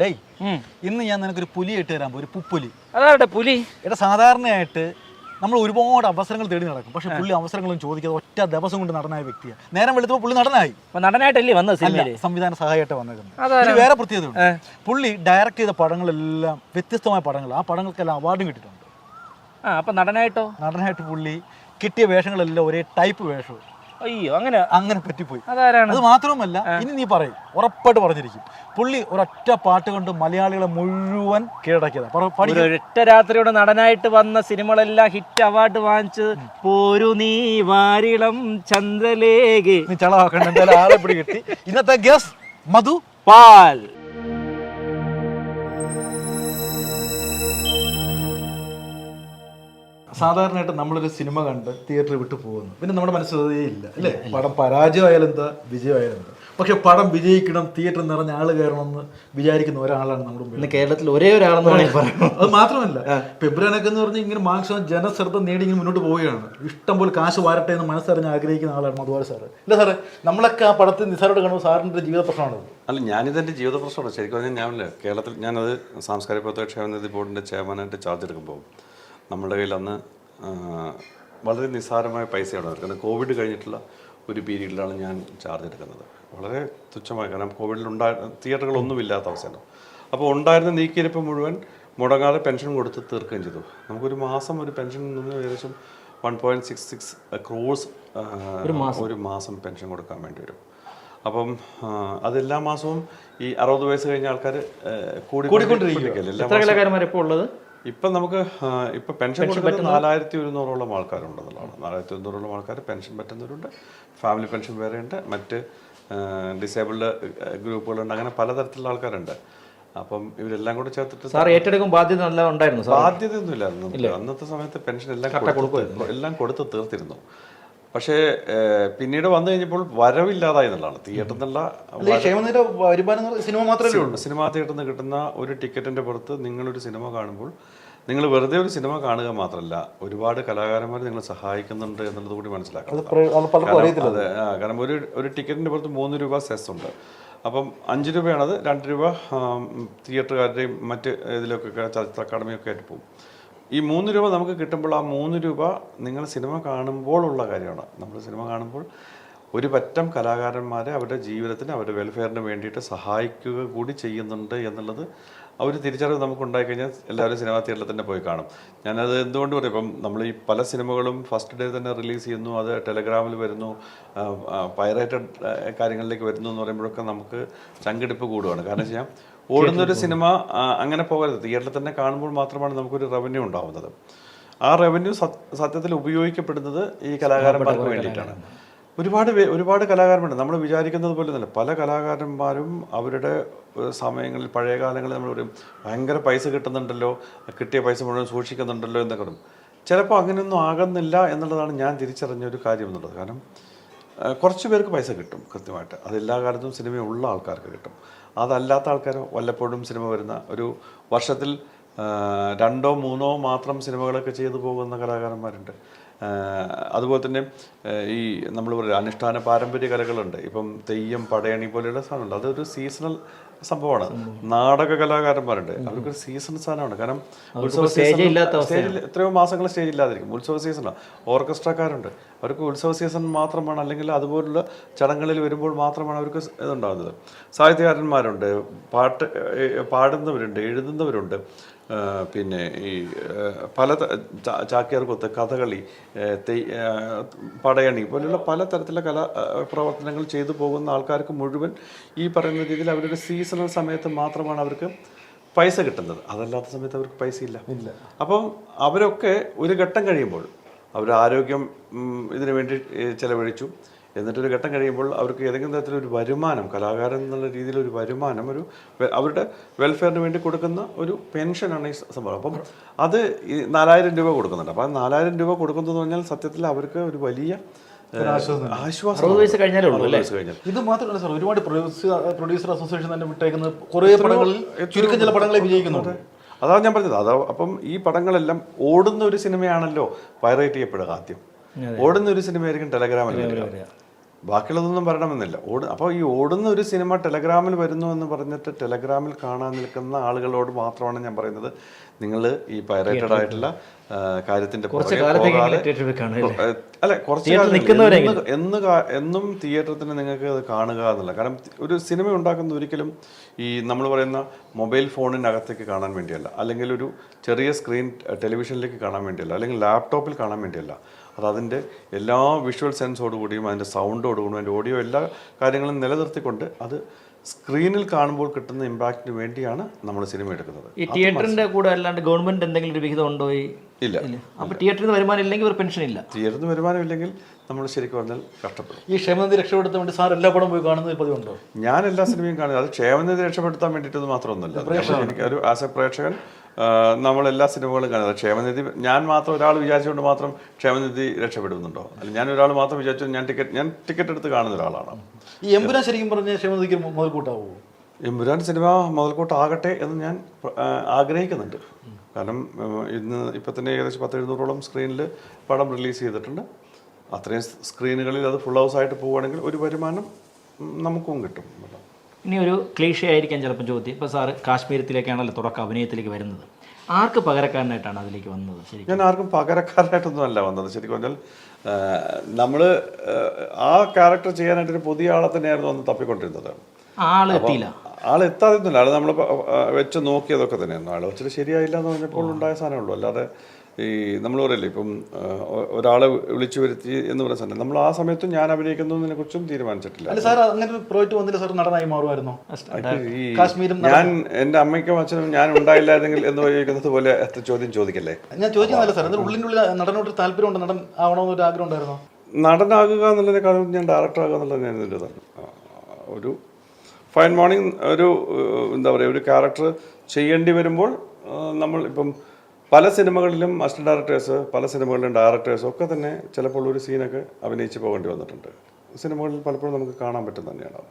ഡേയ് ഇന്ന് ഞാൻ നിനക്കൊരു പുലി ഇട്ട് തരാൻ ഒരു പുപ്പുലി. അതാട്ടെ പുലി? എടാ സാധാരണയായിട്ട് നമ്മൾ ഒരുപാട് അവസരങ്ങൾ തേടി നടക്കും. പക്ഷെ പുള്ളി അവസരങ്ങളും ചോദിക്കാതെ ഒറ്റ ദിവസം കൊണ്ട് നടനായ വ്യക്തിയാണ് നേരം വെളുത്തപ്പോൾ പുള്ളി നടനായി നടനായിട്ടല്ലേ വന്നത് സംവിധാന സഹായമായിട്ട് വന്നേക്കുന്നത്. വേറെ പ്രത്യേകതയുണ്ട്. പുള്ളി ഡയറക്റ്റ് ചെയ്ത പടങ്ങളെല്ലാം വ്യത്യസ്തമായ പടങ്ങൾ ആ പടങ്ങൾക്കെല്ലാം അവാർഡും കിട്ടിയിട്ടുണ്ട്. ആ അപ്പൊ നടനായിട്ടോ? നടനായിട്ട് പുള്ളി കിട്ടിയ വേഷങ്ങളെല്ലാം ഒരേ ടൈപ്പ് വേഷം അയ്യോ അങ്ങനെ. അങ്ങനെ പറ്റിപ്പോയി. അതാരാണ്? അത് മാത്രമല്ല ഇനി നീ പറയും. ഉറപ്പായിട്ട് പറഞ്ഞിരിക്കും. പുള്ളി ഒരൊറ്റ പാട്ട് കൊണ്ട് മലയാളികളെ മുഴുവൻ കീഴടക്കിയതാണ് പഠിക്കും. ഒരു ഒറ്റ രാത്രിയോടെ നടനായിട്ട് വന്ന സിനിമകളെല്ലാം ഹിറ്റ് അവാർഡ് വാങ്ങിച്ച് പോരു നീ വാരിളം ചന്ദ്രലേഖ. നീ ചളവാക്കണ്ട എന്തായാലും ആളെ പിടി കിട്ടി ഇന്നത്തെ ഗസ് മധു പാൽ. സാധാരണയായിട്ട് നമ്മളൊരു സിനിമ കണ്ട് തിയേറ്ററിൽ വിട്ടു പോകുന്നു. പിന്നെ നമ്മുടെ മനസ്സിലതേ ഇല്ല അല്ലേ? പടം പരാജയമായാലും എന്താ? വിജയമായാലും എന്താ? പക്ഷെ പടം വിജയിക്കണം തിയേറ്റർ നിറഞ്ഞ ആൾ കയറണം എന്ന് വിചാരിക്കുന്ന ഒരാളാണ് നമ്മുടെ മുമ്പിൽ. കേരളത്തിൽ ഒരേ ഒരാളെന്ന് വേണമെങ്കിൽ പറയാം. അത് മാത്രമല്ല പെബ്രാനൊക്കെ എന്ന് പറഞ്ഞാൽ ഇങ്ങനെ മാക്സിമം ജനശ്രദ്ധ നേടി ഇങ്ങനെ മുന്നോട്ട് പോവുകയാണ്. ഇഷ്ടം പോലെ കാശ് വാരട്ടെ എന്ന് മനസ്സറിഞ്ഞ് ആഗ്രഹിക്കുന്ന ആളാണ് മധുവാർ സാറ്. ഇല്ല സാറേ നമ്മളൊക്കെ ആ പടത്തിൽ നിസാരോട് കാണുമ്പോൾ സാറിന്റെ ജീവിത പ്രശ്നമാണത് അല്ല ഞാനിതെന്റെ ജീവിത പ്രശ്നമാണ്. ശരിക്കും പറഞ്ഞാൽ ഞാനില്ല കേരളത്തിൽ ഞാനത് സാംസ്കാരിക പ്രത്യക്ഷേമനിധി ബോർഡിന്റെ ചെയർമാനായിട്ട് ചാർജ് എടുക്കുമ്പോൾ നമ്മുടെ കയ്യിൽ അന്ന് വളരെ നിസ്സാരമായ പൈസയാണ് കാരണം കോവിഡ് കഴിഞ്ഞിട്ടുള്ള ഒരു പീരീഡിലാണ് ഞാൻ ചാർജ് എടുക്കുന്നത്. വളരെ തുച്ഛമായി കാരണം കോവിഡിൽ ഉണ്ടായി തിയേറ്ററുകളൊന്നും ഇല്ലാത്ത അവസ്ഥയാണ്. അപ്പോൾ ഉണ്ടായിരുന്ന നീക്കിയിരിപ്പ് മുഴുവൻ മുടങ്ങാതെ പെൻഷൻ കൊടുത്ത് തീർക്കുകയും ചെയ്തു. നമുക്കൊരു മാസം ഒരു പെൻഷൻ നിന്ന് ഏകദേശം one point six six crores ഒരു മാസം. പെൻഷൻ കൊടുക്കാൻ വേണ്ടി വരും. അപ്പം അതെല്ലാ അത് എല്ലാ മാസവും ഈ അറുപത് വയസ്സ് കഴിഞ്ഞ ആൾക്കാർ കൂടിക്കൊണ്ടിരിക്കുകയല്ലേ? എല്ലാ ഇപ്പോൾ ഉള്ളത്? ഇപ്പം നമുക്ക് ഇപ്പൊ പെൻഷൻ കൊടുക്കുന്നത് നാലായിരത്തി ഒരുന്നൂറോളം ആൾക്കാരുണ്ടെന്നുള്ളതാണ്. നാലായിരത്തി ഒരുന്നൂറോളം ആൾക്കാർ പെൻഷൻ പറ്റുന്നവരുണ്ട് ഫാമിലി പെൻഷൻ വേറെയുണ്ട് മറ്റ് ഡിസേബിൾഡ് ഗ്രൂപ്പുകളുണ്ട് അങ്ങനെ പലതരത്തിലുള്ള ആൾക്കാരുണ്ട്. അപ്പം ഇവരെല്ലാം കൂടെ ചേർത്തിട്ട് സാർ ഏറ്റെടുക്കും ബാധ്യത നല്ല ഉണ്ടായിരുന്നു ബാധ്യത ബാധ്യതയൊന്നുമില്ലായിരുന്നു ഇല്ലായിരുന്നു അന്നത്തെ സമയത്ത് പെൻഷൻ എല്ലാം എല്ലാം കൊടുത്ത് തീർത്തിരുന്നു. പക്ഷേ പിന്നീട് വന്നു കഴിഞ്ഞപ്പോൾ വരവില്ലാതായി എന്നുള്ളതാണ് തിയേറ്ററിൽ നിന്നുള്ള വരുമാനം സിനിമ മാത്രമേ ഉള്ളൂ. സിനിമാ തിയേറ്ററിൽ നിന്ന് കിട്ടുന്ന ഒരു ടിക്കറ്റിന്റെ പുറത്ത് നിങ്ങളൊരു സിനിമ കാണുമ്പോൾ നിങ്ങൾ വെറുതെ ഒരു സിനിമ കാണുക മാത്രമല്ല ഒരുപാട് കലാകാരന്മാർ നിങ്ങൾ സഹായിക്കുന്നുണ്ട് എന്നുള്ളത് കൂടി മനസ്സിലാക്കണം. അത് കാരണം ഒരു ഒരു ടിക്കറ്റിന്റെ പുറത്ത് മൂന്ന് രൂപ സെസ് ഉണ്ട്. അപ്പം അഞ്ച് രൂപയാണത് രണ്ട് രൂപ തിയേറ്ററുകാരുടെയും മറ്റ് ഇതിലൊക്കെ ചലച്ചിത്ര അക്കാദമിയൊക്കെ ആയിട്ട് പോകും. ഈ മൂന്ന് രൂപ നമുക്ക് കിട്ടുമ്പോൾ ആ മൂന്ന് രൂപ നിങ്ങൾ സിനിമ കാണുമ്പോൾ ഉള്ള കാര്യമാണ്. നമ്മൾ സിനിമ കാണുമ്പോൾ ഒരു പറ്റം കലാകാരന്മാരെ അവരുടെ ജീവിതത്തിന് അവരുടെ വെൽഫെയറിന് വേണ്ടിയിട്ട് സഹായിക്കുക കൂടി ചെയ്യുന്നുണ്ട് എന്നുള്ളത് ആ ഒരു തിരിച്ചറിവ് നമുക്ക് ഉണ്ടായിക്കഴിഞ്ഞാൽ എല്ലാവരും സിനിമാ തിയേറ്ററിൽ തന്നെ പോയി കാണും. ഞാനത് എന്തുകൊണ്ട് പറയും? ഇപ്പം നമ്മൾ ഈ പല സിനിമകളും ഫസ്റ്റ് ഡേ തന്നെ റിലീസ് ചെയ്യുന്നു അത് ടെലഗ്രാമിൽ വരുന്നു പൈറേറ്റഡ് കാര്യങ്ങളിലേക്ക് വരുന്നു എന്ന് പറയുമ്പോഴൊക്കെ നമുക്ക് ചങ്കെടുപ്പ് കൂടുകയാണ് കാരണം വെച്ചാൽ ഓടുന്നൊരു സിനിമ അങ്ങനെ പോകരുത്. തിയേറ്ററിൽ തന്നെ കാണുമ്പോൾ മാത്രമാണ് നമുക്കൊരു റവന്യൂ ഉണ്ടാവുന്നത്. ആ റവന്യൂ സത്യത്തിൽ ഉപയോഗിക്കപ്പെടുന്നത് ഈ കലാകാരന്മാർക്ക് വേണ്ടിയിട്ടാണ്. ഒരുപാട് ഒരുപാട് കലാകാരന്മാരുണ്ട്. നമ്മൾ വിചാരിക്കുന്നത് പോലെ തന്നെ പല കലാകാരന്മാരും അവരുടെ സമയങ്ങളിൽ പഴയ കാലങ്ങളിൽ നമ്മൾ പറയും ഭയങ്കര പൈസ കിട്ടുന്നുണ്ടല്ലോ കിട്ടിയ പൈസ മുഴുവൻ സൂക്ഷിക്കുന്നുണ്ടല്ലോ എന്നൊക്കെ പറയും. ചിലപ്പോൾ അങ്ങനെയൊന്നും ആകുന്നില്ല എന്നുള്ളതാണ് ഞാൻ തിരിച്ചറിഞ്ഞ ഒരു കാര്യം എന്നുള്ളത്. കാരണം കുറച്ച് പേർക്ക് പൈസ കിട്ടും കൃത്യമായിട്ട്. അതെല്ലാ എല്ലാ കാലത്തും സിനിമയുള്ള ആൾക്കാർക്ക് കിട്ടും. അതല്ലാത്ത ആൾക്കാർ വല്ലപ്പോഴും സിനിമ വരുന്ന ഒരു വർഷത്തിൽ രണ്ടോ മൂന്നോ മാത്രം സിനിമകളൊക്കെ ചെയ്തു പോകുന്ന കലാകാരന്മാരുണ്ട്. അതുപോലെ തന്നെ ഈ നമ്മൾ പറയുക അനുഷ്ഠാന പാരമ്പര്യ കലകളുണ്ട്. ഇപ്പം തെയ്യം പടയണി പോലെയുള്ള സാധനമുണ്ട്. അതൊരു സീസണൽ സംഭവമാണ്. നാടക കലാകാരന്മാരുണ്ട്. അവർക്കൊരു സീസൺ സാധനമാണ്. കാരണം ഉത്സവ സ്റ്റേജിൽ എത്രയോ മാസങ്ങൾ സ്റ്റേജ് ഇല്ലാതിരിക്കും. ഉത്സവ സീസണാണ് ഓർക്കസ്ട്രക്കാരുണ്ട്. അവർക്ക് ഉത്സവ സീസൺ മാത്രമാണ്. അല്ലെങ്കിൽ അതുപോലുള്ള ചടങ്ങുകളിൽ വരുമ്പോൾ മാത്രമാണ് അവർക്ക് ഇതുണ്ടാകുന്നത്. സാഹിത്യകാരന്മാരുണ്ട്. പാട്ട് പാടുന്നവരുണ്ട്. എഴുതുന്നവരുണ്ട്. പിന്നെ ഈ പല ത- കൊത്ത് കഥകളി പടയണി തെയ് പല പലതരത്തിലുള്ള കലാ പ്രവർത്തനങ്ങൾ ചെയ്തു പോകുന്ന ആൾക്കാർക്ക് മുഴുവൻ ഈ പറയുന്ന രീതിയിൽ അവരുടെ സീസണൽ സമയത്ത് മാത്രമാണ് അവർക്ക് പൈസ കിട്ടുന്നത്. അതല്ലാത്ത സമയത്ത് അവർക്ക് പൈസ ഇല്ല. ഇല്ല അപ്പം അവരൊക്കെ ഒരു ഘട്ടം കഴിയുമ്പോൾ അവർ ആരോഗ്യം ഇതിനു വേണ്ടി ചെലവഴിച്ചു. എന്നിട്ടൊരു ഘട്ടം കഴിയുമ്പോൾ അവർക്ക് ഏതെങ്കിലും തരത്തിലൊരു വരുമാനം കലാകാരൻ എന്നുള്ള രീതിയിലൊരു വരുമാനം ഒരു അവരുടെ വെൽഫെയറിന് വേണ്ടി കൊടുക്കുന്ന ഒരു പെൻഷനാണ് ഈ സംഭവം. അപ്പം അത് ഈ നാലായിരം രൂപ കൊടുക്കുന്നുണ്ട്. അപ്പം ആ നാലായിരം രൂപ കൊടുക്കുന്നതെന്ന് പറഞ്ഞാൽ സത്യത്തിൽ അവർക്ക് ഒരു വലിയ ഏഹ്, ആശ്വാസം കഴിഞ്ഞാലേ ഉള്ളൂ അല്ലേ? ഇത് മാത്രമല്ല സാർ ഒരുപാട് പ്രൊഡ്യൂസർ പ്രൊഡ്യൂസർ അസോസിയേഷൻ തന്നെ വിട്ടേക്കുന്നത് കുറേ പടങ്ങളിൽ ചുരുക്കം ചില പടങ്ങളെ വിജയിക്കുന്നുണ്ട്. അതാണ് ഞാൻ പറഞ്ഞത്. അതാ അപ്പം ഈ പടങ്ങളെല്ലാം ഓടുന്ന ഒരു സിനിമയാണല്ലോ പൈറേറ്റ് ചെയ്യപ്പെടുക ആദ്യം. ഓടുന്ന ഒരു സിനിമയായിരിക്കും ടെലഗ്രാമിൽ വരിക. ബാക്കിയുള്ളതൊന്നും വരണമെന്നില്ല ഓട് അപ്പോൾ ഈ ഓടുന്ന ഒരു സിനിമ ടെലഗ്രാമിൽ വരുന്നു എന്ന് പറഞ്ഞിട്ട് ടെലഗ്രാമിൽ കാണാൻ നിൽക്കുന്ന ആളുകളോട് മാത്രമാണ് ഞാൻ പറയുന്നത്. നിങ്ങൾ ഈ പൈറേറ്റഡ് ആയിട്ടുള്ള കാര്യത്തിന്റെ അല്ലേ? കുറച്ച്. എന്ന് എന്ന് തന്നെ നിങ്ങൾക്ക് അത് കാണുക എന്നുള്ള കാരണം ഒരു സിനിമ ഉണ്ടാക്കുന്നത് ഒരിക്കലും ഈ നമ്മൾ പറയുന്ന മൊബൈൽ ഫോണിനകത്തേക്ക് കാണാൻ വേണ്ടിയല്ല. അല്ലെങ്കിൽ ഒരു ചെറിയ സ്ക്രീൻ ടെലിവിഷനിലേക്ക് കാണാൻ വേണ്ടിയല്ല. അല്ലെങ്കിൽ ലാപ്ടോപ്പിൽ കാണാൻ വേണ്ടിയല്ല. അത് അതിന്റെ എല്ലാ വിഷ്വൽ സെൻസോടുകൂടിയും അതിന്റെ സൗണ്ടോടുകൂടിയും അതിന്റെ ഓഡിയോ എല്ലാ കാര്യങ്ങളും നിലനിർത്തിക്കൊണ്ട് അത് സ്ക്രീനിൽ കാണുമ്പോൾ കിട്ടുന്ന ഇമ്പാക്റ്റിന് വേണ്ടിയാണ് നമ്മൾ സിനിമ എടുക്കുന്നത്. ഈ തിയേറ്ററിന്റെ കൂടെ അല്ലാണ്ട് ഗവൺമെന്റ് എന്തെങ്കിലും ഒരു വിഹിതം ഉണ്ടോ ഇല്ല. അപ്പോൾ തിയേറ്ററിൽ നിന്ന് വരുമാനം ഇല്ലെങ്കിൽ ഒരു പെൻഷൻ ഇല്ല. തിയേറ്ററിൽ വരുമാനം ഇല്ലെങ്കിൽ നമ്മൾ ശരിക്കും പറഞ്ഞാൽ കഷ്ടപ്പെടും. ഈ ക്ഷേമനിധി രക്ഷപ്പെടുത്താൻ വേണ്ടി സാർ എല്ലാ പടം പോയി കാണുന്നത് പതിവുണ്ടോ? ഞാൻ എല്ലാ സിനിമയും കാണുന്നത് അത് ക്ഷേമനിധി രക്ഷപ്പെടുത്താൻ വേണ്ടിയിട്ടത് മാത്രമൊന്നുമല്ല. എനിക്ക് ഒരു ആസ് എ പ്രേക്ഷകൻ നമ്മൾ എല്ലാ സിനിമകളും കാണുന്നത് ക്ഷേമനിധി ഞാൻ മാത്രം ഒരാൾ വിചാരിച്ചുകൊണ്ട് മാത്രം ക്ഷേമനിധി രക്ഷപ്പെടുന്നുണ്ടോ? അല്ല ഞാൻ ഒരാൾ മാത്രം വിചാരിച്ചു ഞാൻ ടിക്കറ്റ് ഞാൻ ടിക്കറ്റ് എടുത്ത് കാണുന്ന ഒരാളാണ്. ഈ എമ്പുരാൻ ശരിക്കും പറഞ്ഞ ക്ഷേമനിധിക്ക് മുതൽക്കൂട്ടാവോ? എമ്പുരാൻ സിനിമ മുതൽക്കൂട്ടാകട്ടെ എന്ന് ഞാൻ ആഗ്രഹിക്കുന്നുണ്ട്. കാരണം ഇന്ന് ഇപ്പം തന്നെ ഏകദേശം പത്ത് എഴുന്നൂറോളം സ്ക്രീനിൽ പടം റിലീസ് ചെയ്തിട്ടുണ്ട്. അത്രയും സ്ക്രീനുകളിൽ അത് ഫുൾ ഹൗസ് ആയിട്ട് പോവുകയാണെങ്കിൽ ഒരു വരുമാനം നമുക്കും കിട്ടും. ഇനി ഒരു ക്ലീഷ ആയിരിക്കാം ചിലപ്പോൾ ചോദ്യം. ഇപ്പോൾ സാറ് കാശ്മീരത്തിലേക്കാണല്ലോ തുടക്ക അഭിനയത്തിലേക്ക് വരുന്നത്. ആർക്ക് പകരക്കാരനായിട്ടാണ് അതിലേക്ക് വന്നത് ശരി ഞാൻ ആർക്കും പകരക്കാരനായിട്ടൊന്നും അല്ല വന്നത്. ശരിക്കും പറഞ്ഞാൽ നമ്മൾ ആ ക്യാരക്ടർ ചെയ്യാനായിട്ട് ഒരു പുതിയ ആളെ തന്നെയായിരുന്നു അന്ന് തപ്പിക്കൊണ്ടിരുന്നത്. ആൾ എത്തിയില്ല. ആൾ എത്താതിരുന്നില്ല. ആൾ നമ്മൾ വെച്ച് നോക്കിയതൊക്കെ തന്നെയായിരുന്നു. ആൾ വെച്ചിട്ട് ശരിയായില്ല എന്ന് പറഞ്ഞപ്പോൾ ഉണ്ടായ സാധനമുള്ളൂ അല്ലാതെ ഈ നമ്മൾ പറയല്ലേ ഇപ്പം ഒരാളെ വിളിച്ചു വരുത്തി എന്ന് പറയുന്ന സാധനം. നമ്മൾ ആ സമയത്തും ഞാൻ അഭിനയിക്കുന്നതിനെ കുറിച്ചും തീരുമാനിച്ചിട്ടില്ല. അല്ല സാർ അങ്ങനെ ഒരു പ്രോജക്റ്റ് വന്നില്ല സാർ നടനായി മാറുമായിരുന്നോ? കാശ്മീരും ഞാൻ എന്റെ അമ്മയ്ക്കും അച്ഛനും ഞാൻ ഉണ്ടായില്ലായിരുന്നെങ്കിൽ എന്ന് ചോദിക്കുന്നത് പോലെ എത്ര ചോദ്യം ചോദിക്കല്ലേ? ഞാൻ ചോദിക്കുന്നില്ല സാർ എന്നിട്ട് ഉള്ളിന്റെ ഉള്ളിൽ നടനോട് ഒരു താല്പര്യമുണ്ട് നടൻ ആവണമെന്നൊരു ആഗ്രഹം ഉണ്ടായിരുന്നോ നടനാകുക എന്നുള്ളതിനേക്കാളും ഞാൻ ഡയറക്ടർ ആകുക എന്നുള്ളത് ഞാൻ ഒരു ഫൈൻ മോർണിംഗ് ഒരു എന്താ പറയുക ഒരു ക്യാരക്ടർ ചെയ്യേണ്ടി വരുമ്പോൾ നമ്മൾ ഇപ്പം പല സിനിമകളിലും അസിസ്റ്റന്റ് ഡയറക്ടേഴ്സ് പല സിനിമകളിലും ഡയറക്ടേഴ്സ് ഒക്കെ തന്നെ ചിലപ്പോൾ ഒരു സീനൊക്കെ അഭിനയിച്ച് പോകേണ്ടി വന്നിട്ടുണ്ട്. സിനിമകളിൽ പലപ്പോഴും നമുക്ക് കാണാൻ പറ്റും തന്നെയാണ്.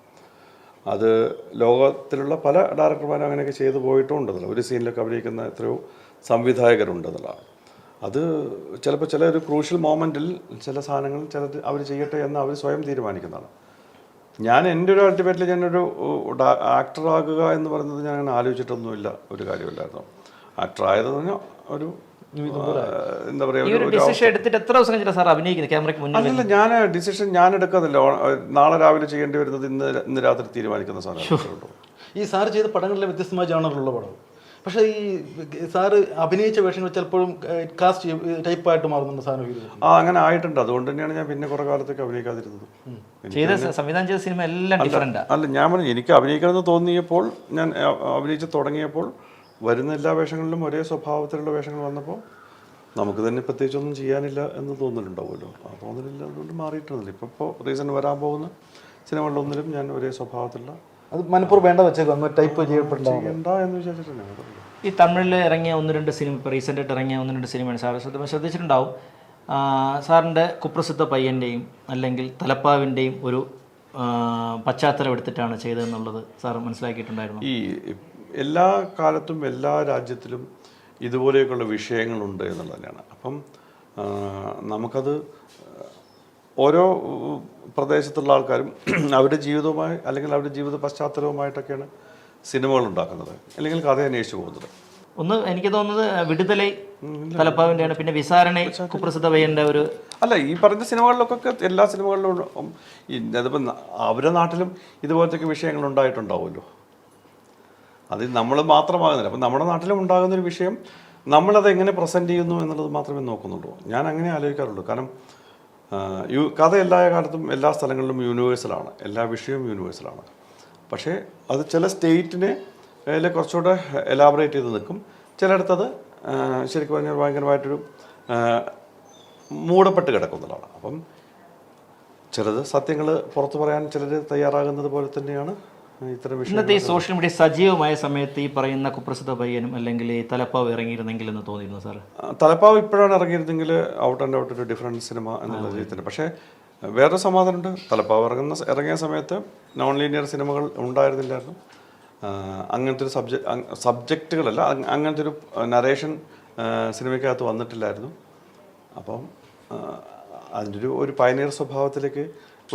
അത് ലോകത്തിലുള്ള പല ഡയറക്ടർമാരും അങ്ങനെയൊക്കെ ചെയ്തു പോയിട്ടും ഒരു സീനിലൊക്കെ അഭിനയിക്കുന്ന എത്രയോ സംവിധായകരുണ്ടെന്നുള്ളതാണ് അത് ചിലപ്പോൾ ചില ഒരു ക്രൂഷ്യൽ മോമെന്റിൽ ചില സാധനങ്ങൾ ചില അവർ ചെയ്യട്ടെ എന്ന് അവർ സ്വയം തീരുമാനിക്കുന്നതാണ്. ഞാൻ എന്റെ ഒരു അൾട്ടിമേറ്റ്ലി ഞാനൊരു ആക്ടറാകുക എന്ന് പറയുന്നത് ഞാൻ അങ്ങനെ ആലോചിച്ചിട്ടൊന്നുമില്ല. ഒരു കാര്യമില്ലായിരുന്നു. ആക്ടറായതെന്ന് പറഞ്ഞാൽ ഒരു എന്താ പറയുക എടുത്തിട്ട് എത്ര ദിവസം കഴിഞ്ഞിട്ട് സാർ അഭിനയിക്കുന്നത് ക്യാമറയ്ക്ക് മുന്നിൽ ഞാൻ ഡിസിഷൻ ഞാൻ എടുക്കുന്നില്ല നാളെ രാവിലെ ചെയ്യേണ്ടി വരുന്നത് ഇന്ന് ഇന്ന് രാത്രി തീരുമാനിക്കുന്ന സാധനം ഈ സാർ ചെയ്ത പടങ്ങളിലെ വ്യത്യസ്തമായ ജാണറിലുള്ള പടം. പക്ഷേ ഈ സാറ് അഭിനയിച്ച വേഷങ്ങൾ ചിലപ്പോഴും കാസ്റ്റ് ടൈപ്പായിട്ട് മാറുന്നുണ്ട് സാധനം ആ അങ്ങനെ ആയിട്ടുണ്ട്. അതുകൊണ്ട് തന്നെയാണ് ഞാൻ പിന്നെ കുറെ കാലത്തേക്ക് അഭിനയിക്കാതിരുന്നത്. ചെയ്ത സംവിധാനം ചെയ്ത സിനിമ എല്ലാം അല്ല ഞാൻ പറഞ്ഞു എനിക്ക് അഭിനയിക്കണമെന്ന് തോന്നിയപ്പോൾ ഞാൻ അഭിനയിച്ച് തുടങ്ങിയപ്പോൾ വരുന്ന എല്ലാ വേഷങ്ങളിലും ഒരേ സ്വഭാവത്തിലുള്ള വേഷങ്ങൾ വന്നപ്പോൾ നമുക്ക് തന്നെ പ്രത്യേകിച്ചൊന്നും ചെയ്യാനില്ല എന്ന് തോന്നലുണ്ടാവുമല്ലോ. ആ തോന്നലില്ല അതുകൊണ്ട് മാറിയിട്ടൊന്നുമില്ല. ഇപ്പം ഇപ്പോൾ റീസൺ വരാൻ പോകുന്ന സിനിമകളിലൊന്നിലും ഞാൻ ഒരേ സ്വഭാവത്തിലുള്ള അത് മനപ്പൂർവം വേണ്ട വെച്ചേക്കും ടൈപ്പ് ചെയ്യപ്പെട്ടുണ്ടാവും ചെയ്യണ്ട എന്ന് വിചാരിച്ചിട്ടുണ്ട് ഈ തമിഴിൽ ഇറങ്ങിയ ഒന്ന് രണ്ട് സിനിമ ഇപ്പോൾ റീസെന്റായിട്ട് ഇറങ്ങിയ ഒന്ന് രണ്ട് സിനിമയാണ്. സാർ ശ്രദ്ധ ശ്രദ്ധിച്ചിട്ടുണ്ടാവും. സാറിന്റെ കുപ്രസിദ്ധ പയ്യന്റെയും അല്ലെങ്കിൽ തലപ്പാവിന്റെയും ഒരു പശ്ചാത്തലം എടുത്തിട്ടാണ് ചെയ്തതെന്നുള്ളത് സാർ മനസ്സിലാക്കിയിട്ടുണ്ടായിരുന്നു? ഈ എല്ലാ കാലത്തും എല്ലാ രാജ്യത്തിലും ഇതുപോലെയൊക്കെയുള്ള വിഷയങ്ങളുണ്ട് എന്നുള്ളത് തന്നെയാണ്. അപ്പം നമുക്കത് ഓരോ പ്രദേശത്തുള്ള ആൾക്കാരും അവരുടെ ജീവിതവുമായി അല്ലെങ്കിൽ അവരുടെ ജീവിത പശ്ചാത്തലവുമായിട്ടൊക്കെയാണ് സിനിമകൾ ഉണ്ടാക്കുന്നത് അല്ലെങ്കിൽ കഥ അന്വേഷിച്ച് പോകുന്നത്. ഒന്ന് എനിക്ക് തോന്നുന്നത് വിടുതലൈ തലപ്പാവിന്റെയാണ് പിന്നെ വിസാരണ കുപ്രസിദ്ധ പയ്യന്റെ ഒരു അല്ല ഈ പറഞ്ഞ സിനിമകളിലൊക്കെ എല്ലാ സിനിമകളിലും അതിപ്പം അവരുടെ നാട്ടിലും ഇതുപോലത്തെ വിഷയങ്ങൾ ഉണ്ടായിട്ടുണ്ടാവുമല്ലോ. അത് നമ്മൾ മാത്രമാകുന്നില്ല. അപ്പം നമ്മുടെ നാട്ടിലും ഉണ്ടാകുന്ന ഒരു വിഷയം നമ്മളത് എങ്ങനെ പ്രസന്റ് ചെയ്യുന്നു എന്നുള്ളത് മാത്രമേ നോക്കുന്നുള്ളൂ. ഞാൻ അങ്ങനെ ആലോചിക്കാറുള്ളൂ. കാരണം യു കഥ എല്ലാ കാലത്തും എല്ലാ സ്ഥലങ്ങളിലും യൂണിവേഴ്സലാണ് എല്ലാ വിഷയവും യൂണിവേഴ്സലാണ് പക്ഷേ അത് ചില സ്റ്റേറ്റിനെ കുറച്ചുകൂടെ എലാബറേറ്റ് ചെയ്ത് നിൽക്കും. ചിലയിടത്തത് ശരിക്കും പറഞ്ഞാൽ ഭയങ്കരമായിട്ടൊരു മൂടപ്പെട്ട് കിടക്കുന്നതാണ്. അപ്പം ചിലത് സത്യങ്ങൾ പുറത്തു പറയാൻ ചിലർ തയ്യാറാകുന്നത് പോലെ തന്നെയാണ് ഇന്നത്തെ ഈ സോഷ്യൽ മീഡിയ സജീവമായ സമയത്ത് ഈ പറയുന്ന കുപ്രസിദ്ധ പയ്യനും അല്ലെങ്കിൽ ഈ തലപ്പാവ് ഇറങ്ങിയിരുന്നെങ്കിൽ എന്ന് തോന്നിയിരുന്നു സാർ തലപ്പാവ് ഇപ്പോഴാണ് ഇറങ്ങിയിരുന്നെങ്കിൽ ഔട്ട് ആൻഡ് ഔട്ട് ഒരു ഡിഫറെന്റ് സിനിമ എന്നുള്ള രീതിയിൽ പക്ഷേ വേറെ സമാധാനമുണ്ട്. തലപ്പാവ് ഇറങ്ങുന്ന ഇറങ്ങിയ സമയത്ത് നോൺ ലീനിയർ സിനിമകൾ ഉണ്ടായിരുന്നില്ലായിരുന്നു അങ്ങനത്തെ ഒരു സബ്ജക്ട് സബ്ജക്റ്റുകളല്ല അങ്ങനത്തെ ഒരു നരേഷൻ സിനിമയ്ക്കകത്ത് വന്നിട്ടില്ലായിരുന്നു. അപ്പം അതിന്റെ ഒരു ഒരു പയനീർ സ്വഭാവത്തിലേക്ക്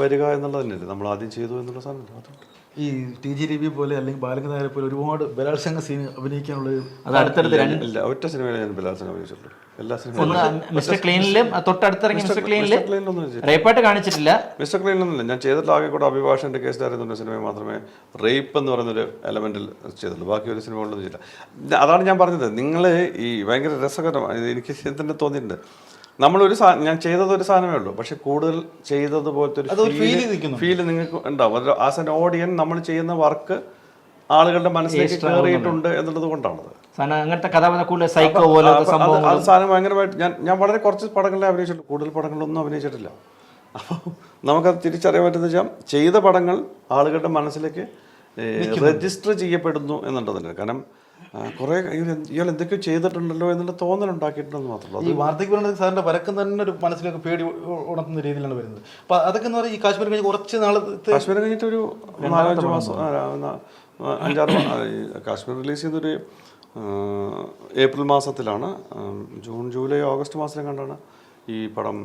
വരിക എന്നുള്ളത് തന്നെയല്ലേ. നമ്മൾ ആദ്യം ചെയ്തു എന്നുള്ള സാധനം അതുകൊണ്ട് ഈ ടി ജി രവി പോലെ അല്ലെങ്കിൽ ബാലകനായരെ പോലെ ഒരുപാട് ബലാത്സംഗ സീൻ അഭിനയിക്കാനുള്ള ഒരു അത് അടുത്തടുത്ത് രണ്ട് ഇല്ല ഒറ്റ സിനിമയിലും ഞാൻ ബലാത്സംഗം അഭിനയിച്ചിട്ടുള്ളൂ എല്ലാ സിനിമയിലും ഒന്ന് മിസ്റ്റർ ക്ലീനിലും തൊട്ടടുത്തിറങ്ങി മിസ്റ്റർ ക്ലീനിൽ ക്ലീനിലൊന്നും ചെയ്തിട്ടില്ല. റേപ്പായിട്ട് കാണിച്ചിട്ടില്ല. മിസ്റ്റർ ക്ലീനിലൊന്നുമില്ല. ഞാൻ ചെയ്തിട്ടുള്ള ആകെ കൂടെ അഭിഭാഷകന്റെ കേസ് അറിയുന്ന സിനിമ മാത്രമേ റേപ്പ് എന്ന് പറയുന്നൊരു എലമെന്റിൽ ചെയ്തിട്ടുള്ളൂ. ബാക്കി ഒരു സിനിമകളിലൊന്നും ചെയ്തില്ല അതാണ് ഞാൻ പറഞ്ഞത്. നിങ്ങൾ ഈ ഭയങ്കര രസകരമാണ് എനിക്ക് തന്നെ തോന്നിയിട്ടുണ്ട്. നമ്മളൊരു സാധനം ഞാൻ ചെയ്തത് ഒരു സാധനമേ ഉള്ളൂ. പക്ഷെ കൂടുതൽ ചെയ്തതുപോലത്തെ ഒരു ഫീൽ നിങ്ങൾക്ക് ഉണ്ടാവും. അത് ആസ് എൻ ഓഡിയൻ നമ്മൾ ചെയ്യുന്ന വർക്ക് ആളുകളുടെ മനസ്സിലേക്ക് കയറിയിട്ടുണ്ട് എന്നുള്ളത് കൊണ്ടാണത്. അത് സാധനം ഭയങ്കരമായിട്ട് ഞാൻ ഞാൻ വളരെ കുറച്ച് പടങ്ങളെ അഭിനയിച്ചിട്ടുള്ളൂ കൂടുതൽ പടങ്ങളൊന്നും അഭിനയിച്ചിട്ടില്ല. അപ്പോൾ നമുക്കത് തിരിച്ചറിയാൻ പറ്റുന്ന വെച്ചാൽ ചെയ്ത പടങ്ങൾ ആളുകളുടെ മനസ്സിലേക്ക് രജിസ്റ്റർ ചെയ്യപ്പെടുന്നു എന്നുള്ളതുണ്ട് കാരണം കുറേ ഇയാൾ എന്ത്- ഇയാൾ എന്തൊക്കെയോ ചെയ്തിട്ടുണ്ടല്ലോ എന്നുള്ള തോന്നലുണ്ടാക്കിയിട്ടുണ്ടെന്ന് മാത്രമല്ല ഈ വാർദ്ധക്യ പറയുന്നത് സാറിന്റെ പരക്കം തന്നെ ഒരു മനസ്സിലേക്ക് പേടി ഉണർത്തുന്ന രീതിയിലാണ് വരുന്നത്. അപ്പൊ അതൊക്കെ എന്ന് പറഞ്ഞാൽ ഈ കാശ്മീർ കഴിഞ്ഞ് കുറച്ച് നാളത്തെ കാശ്മീർ കഴിഞ്ഞിട്ട് ഒരു നാലഞ്ച് മാസം. അഞ്ചാറ് കാശ്മീർ റിലീസ് ചെയ്തൊരു ഏപ്രിൽ മാസത്തിലാണ് ജൂൺ ജൂലൈ ഓഗസ്റ്റ് മാസത്തിലും കണ്ടാണ് ഈ പടം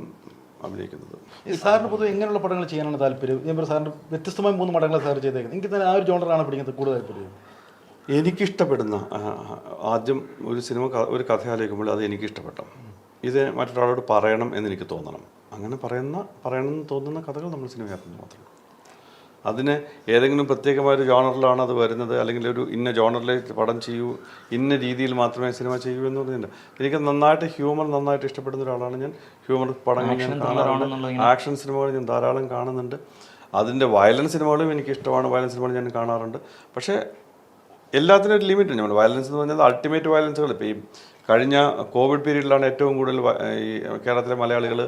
അഭിനയിക്കുന്നത്. സാറിന് പൊതുവെ എങ്ങനെയുള്ള പടങ്ങൾ ചെയ്യാനാണ് താല്പര്യം. ഞാൻ പറയും സാറിന്റെ വ്യത്യസ്തമായ മൂന്ന് പടങ്ങൾ സാർ ചെയ്തേക്കുന്നത്. എനിക്ക് തന്നെ ആ ഒരു ജോണറാണ് പിടിക്കുന്നത് കൂടുതൽ താല്പര്യം. എനിക്കിഷ്ടപ്പെടുന്ന ആദ്യം ഒരു സിനിമ ഒരു കഥ ആലോചിക്കുമ്പോൾ അത് എനിക്കിഷ്ടപ്പെട്ട. ഇത് മറ്റൊരാളോട് പറയണം എന്ന് എനിക്ക് തോന്നണം. അങ്ങനെ പറയുന്ന പറയണം എന്ന് തോന്നുന്ന കഥകൾ നമ്മൾ സിനിമയാക്കുന്നു മാത്രമേ അതിന് ഏതെങ്കിലും പ്രത്യേകമായ ഒരു ജോണറിലാണ് അത് വരുന്നത് അല്ലെങ്കിൽ ഒരു ഇന്ന ജോണറിലെ പടം ചെയ്യൂ ഇന്ന രീതിയിൽ മാത്രമേ സിനിമ ചെയ്യൂ എന്ന് പറഞ്ഞില്ല എനിക്ക് നന്നായിട്ട് ഹ്യൂമർ നന്നായിട്ട് ഇഷ്ടപ്പെടുന്ന ഒരാളാണ് ഞാൻ. ഹ്യൂമർ പടങ്ങൾ ഞാൻ ആക്ഷൻ സിനിമകൾ ഞാൻ ധാരാളം കാണുന്നുണ്ട്. അതിന്റെ വയലൻസ് സിനിമകളും എനിക്ക് ഇഷ്ടമാണ് വയലൻസ് സിനിമകൾ ഞാൻ കാണാറുണ്ട്. പക്ഷേ എല്ലാത്തിനും ഒരു ലിമിറ്റ് ഉണ്ട്. വയലൻസ് എന്ന് പറഞ്ഞാൽ അൾട്ടിമേറ്റ് വയലൻസുകൾ ഇപ്പോൾ ഈ കഴിഞ്ഞ കോവിഡ് പീരീഡിലാണ് ഏറ്റവും കൂടുതൽ ഈ കേരളത്തിലെ മലയാളികൾ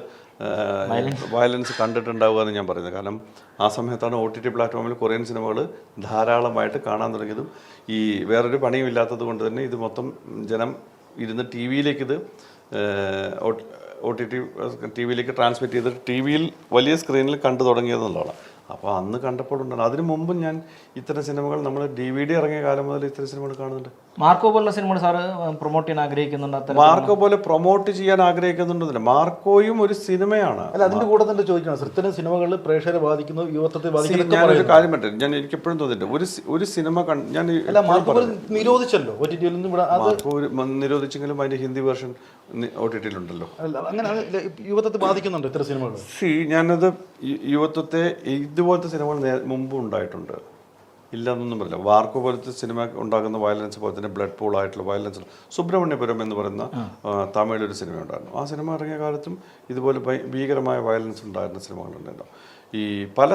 വയലൻസ് കണ്ടിട്ടുണ്ടാവുക എന്ന് ഞാൻ പറയുന്നത്. കാരണം ആ സമയത്താണ് ഒ ടി ടി പ്ലാറ്റ്ഫോമിൽ കൊറിയൻ സിനിമകൾ ധാരാളമായിട്ട് കാണാൻ തുടങ്ങിയതും. ഈ വേറൊരു പണിയും ഇല്ലാത്തത് കൊണ്ട് തന്നെ ഇത് മൊത്തം ജനം ഇരുന്ന് ടി വിയിലേക്ക് ഇത് ഒ ടി ടി ടി വിയിലേക്ക് ട്രാൻസ്മിറ്റ് ചെയ്ത് ടി വിയിൽ വലിയ സ്ക്രീനിൽ കണ്ടു തുടങ്ങിയതെന്നുള്ളതാണ്. അപ്പോൾ അന്ന് കണ്ടപ്പോൾ അതിനു മുമ്പും ഞാൻ ഇത്തരം സിനിമകൾ നമ്മൾ ഡി വി ഡി ഇറങ്ങിയ കാലം മുതൽ ഇത്തരം സിനിമകൾ കാണുന്നുണ്ട്. മാർക്കോ പോലുള്ള സിനിമകൾ സാറ് പ്രൊമോട്ട് ചെയ്യാൻ ആഗ്രഹിക്കുന്നുണ്ട് മാർക്കോ പോലെ പ്രൊമോട്ട് ചെയ്യാൻ ആഗ്രഹിക്കുന്നുണ്ടെന്നില്ല മാർക്കോയും ഒരു സിനിമയാണ്. അല്ല അതിന്റെ കൂടെ തന്നെ ചോദിക്കണം. സർ ഇത്തരം സിനിമകളിൽ പ്രേക്ഷകരെ ബാധിക്കുന്നു യുവത്വത്തെ ബാധിക്കുന്നു ബാധിക്കുന്നു ഒരു കാര്യം പറ്റില്ല ഞാൻ എനിക്ക് എപ്പോഴും തോന്നിയിട്ടുണ്ട്. ഒരു ഒരു സിനിമ കണ്ട് ഞാൻ അല്ല മാർക്ക് നിരോധിച്ചല്ലോ ഒ ടി ടിയിൽ നിന്നും ഇവിടെ മാർക്കോ നിരോധിച്ചെങ്കിലും അതിന്റെ ഹിന്ദി വേർഷൻ ഒ ടി ടിയിലുണ്ടല്ലോ. അങ്ങനെ യുവത്വത്തെ ബാധിക്കുന്നുണ്ട് ഇത്തരം സിനിമകൾ. സി ഞാനത് യുവത്വത്തെ ഇതുപോലത്തെ സിനിമകൾ മുമ്പ് ഉണ്ടായിട്ടുണ്ട്. ഇല്ല എന്നൊന്നും പറയില്ല. വാർക്കോ പോലത്തെ സിനിമ ഉണ്ടാകുന്ന വയലൻസ് പോലെ തന്നെ ബ്ലഡ് പൂൾ ആയിട്ടുള്ള വയലൻസ് സുബ്രഹ്മണ്യപുരം എന്ന് പറയുന്ന തമിഴിൽ ഒരു സിനിമ ഉണ്ടായിരുന്നു. ആ സിനിമ ഇറങ്ങിയ കാലത്തും ഇതുപോലെ ഭീകരമായ വയലൻസ് ഉണ്ടായിരുന്ന സിനിമകളുണ്ടായിരുന്നു ഈ പല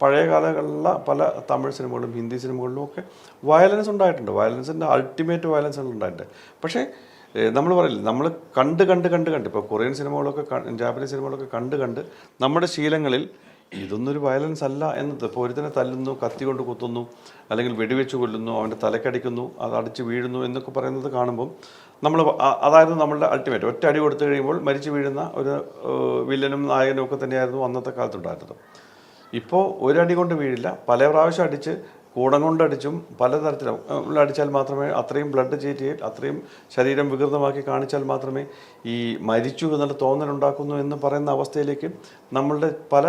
പഴയ കാലങ്ങളിലുള്ള പല തമിഴ് സിനിമകളിലും ഹിന്ദി സിനിമകളിലും ഒക്കെ വയലൻസ് ഉണ്ടായിട്ടുണ്ട്. വയലൻസിന്റെ അൾട്ടിമേറ്റ് വയലൻസ് ഉണ്ടായിട്ടുണ്ട്. പക്ഷേ നമ്മൾ പറയില്ല നമ്മൾ കണ്ട് കണ്ട് കണ്ട് കണ്ട്. ഇപ്പോൾ കൊറിയൻ സിനിമകളൊക്കെ ജാപ്പനീസ് സിനിമകളൊക്കെ കണ്ട് കണ്ട് നമ്മുടെ ശീലങ്ങളിൽ ഇതൊന്നും ഒരു വയലൻസ് അല്ല എന്നത്. ഇപ്പോൾ തല്ലുന്നു കത്തി കൊണ്ട് കുത്തുന്നു അല്ലെങ്കിൽ വെടിവെച്ച് കൊല്ലുന്നു അവന്റെ തലക്കടിക്കുന്നു അത് അടിച്ച് വീഴുന്നു എന്നൊക്കെ പറയുന്നത് കാണുമ്പം നമ്മൾ അതായത് നമ്മളുടെ അൾട്ടിമേറ്റ് ഒറ്റ അടി കൊടുത്തു കഴിയുമ്പോൾ മരിച്ചു വീഴുന്ന ഒരു വില്ലനും നായകനും ഒക്കെ തന്നെയായിരുന്നു അന്നത്തെ കാലത്തുണ്ടായിരുന്നത്. ഇപ്പോൾ ഒരടി കൊണ്ട് വീഴില്ല. പല പ്രാവശ്യം അടിച്ച് കൂടം കൊണ്ടടിച്ചും പലതരത്തിലും അടിച്ചാൽ മാത്രമേ അത്രയും ബ്ലഡ് ചേറ്റി അത്രയും ശരീരം വികൃതമാക്കി കാണിച്ചാൽ മാത്രമേ ഈ മരിച്ചു എന്നുള്ള തോന്നലുണ്ടാക്കുന്നു എന്ന് പറയുന്ന അവസ്ഥയിലേക്ക് നമ്മളുടെ പല